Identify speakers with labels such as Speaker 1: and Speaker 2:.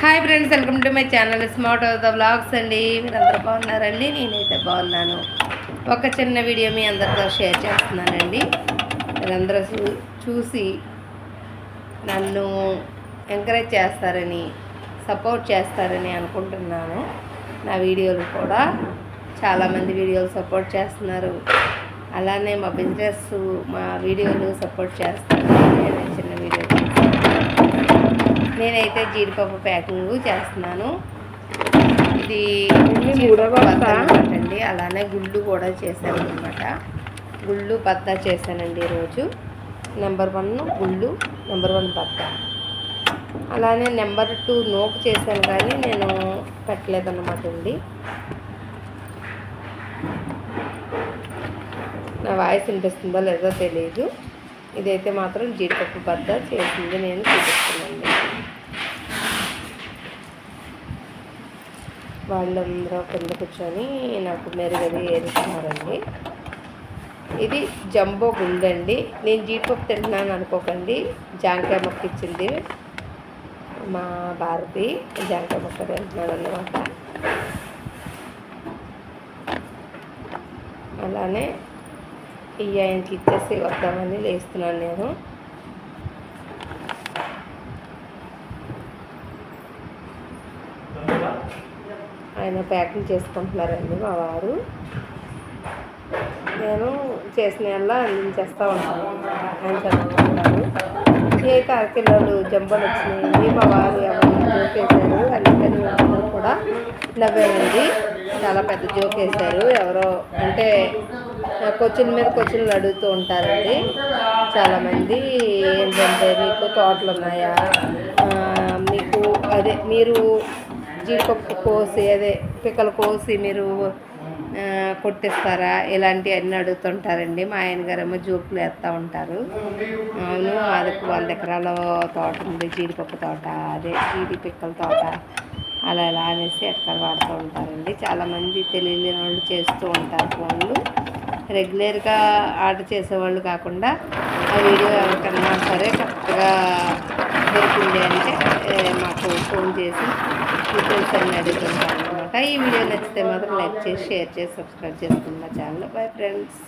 Speaker 1: Hi friends welcome to my channel. Smart of the blogs అండి. మీరందరూ బాగున్నారండి? నేనైతే బాగున్నాను. ఒక చిన్న వీడియో మీ అందరితో షేర్ చేస్తున్నానండి. మీరందరూ చూ- చూసి నన్ను ఎంకరేజ్ చేస్తారని సపోర్ట్ చేస్తారని అనుకుంటున్నాను. నా వీడియోలు కూడా చాలామంది వీడియోలు సపోర్ట్ చేస్తున్నారు. అలానే మా బిజినెస్ మా వీడియోలు సపోర్ట్ చేస్తారు చిన్న వీడియో నేనైతే జీడిపప్పు ప్యాకింగ్ చేస్తున్నాను. ఇది అండి అలానే గుళ్ళు కూడా చేశాను అనమాట గుళ్ళు బద్ద చేశానండి ఈరోజు. నెంబర్ వన్ గుళ్ళు నెంబర్ వన్ బద్ద అలానే నెంబర్ టూ నోకు చేశాను కానీ నేను పెట్టలేదన్నమాట అండి. నా వాయిస్ వినిపిస్తుందో లేదో తెలియదు ఇదైతే మాత్రం జీడిపప్పు బద్ద చేసింది నేను చూపిస్తున్నానండి. వాళ్ళందరూ కింద కూర్చొని నాకు మెరుగది ఏరుస్తున్నారండి ఇది జంబో గుండండి నేను జీడిపప్పు తింటున్నాను అనుకోకండి. జాంకాయ మొక్క ఇచ్చింది మా భారతి. జాంకాయ మొక్క తింటున్నాను అన్నమాట. అలానే ఈ ఆయనకి ఇచ్చేసి వద్దామని లేస్తున్నాను నేను. ఆయన ప్యాకింగ్ చేసుకుంటున్నారండి మా వారు. నేను చేసిన అలా అందించేస్తూ ఉంటాను ఆయన చదువుకుంటాను ఏ కాకిలోడు జంబలు వచ్చినాయి మా వారు ఎవరు జోక్ వేశారు? అందుకని కూడా నవ్వేనండి చాలా పెద్ద జోక్ వేశారు. ఎవరో అంటే క్వశ్చన్ మీద క్వశ్చన్లు అడుగుతూ ఉంటారండి. చాలామంది ఏంటంటే మీకు తోటలు ఉన్నాయా మీకు అదే మీరు జీడిపప్పు కోసి అదే పిక్కలు కోసి మీరు కొట్టిస్తారా? ఇలాంటివన్నీ అడుగుతుంటారండి. మా ఆయన గారేమో జోకులు వేస్తూ ఉంటారు. అవును మాది వంద ఎకరాల తోట ఉంది జీడిపప్పు తోట అదే జీడి పిక్కల తోట. అలా ఇలా అనేసి ఎక్కడ వాడుతూ ఉంటారండి. చాలామంది తెలియని వాళ్ళు చేస్తూ ఉంటారు ఫోన్లు. రెగ్యులర్గా ఆర్డర్ చేసేవాళ్ళు కాకుండా ఆ వీడియో ఎవరికన్నా సరే కరెక్ట్గా దొరికింది అంటే ఏ, మాకు ఫోన్ చేసి డీటెయిల్స్ అన్నీ అడుగుతుంటాను అనమాట. ఈ వీడియో నచ్చితే మాత్రం లైక్ చేసి షేర్ చేసి సబ్స్క్రైబ్ చేసుకున్న ఛానల్. Bye friends